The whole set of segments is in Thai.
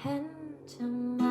เห็นทำไม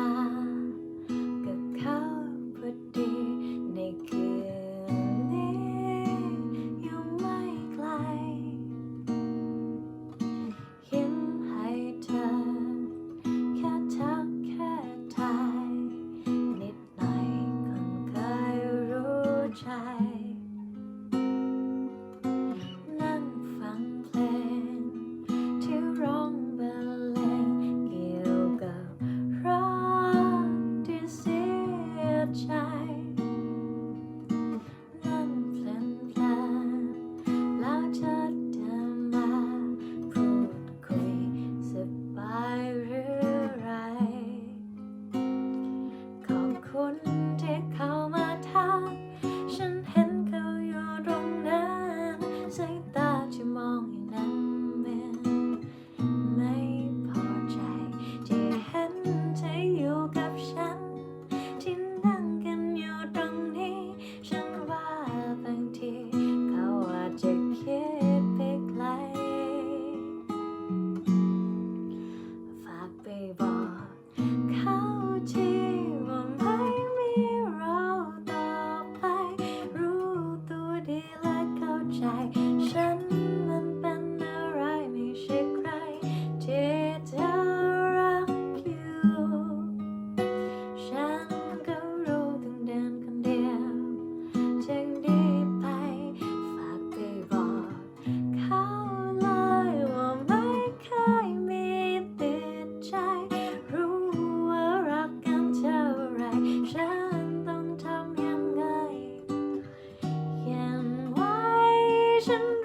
จะมองอย่างนั้นเป็นไม่พอใจ ที่เห็นเธออยู่กับฉัน ที่นั่งกันอยู่ตรงนี้ ฉันว่าบางทีเขาอาจจะคิดไปไกลฝากไปบอก Asian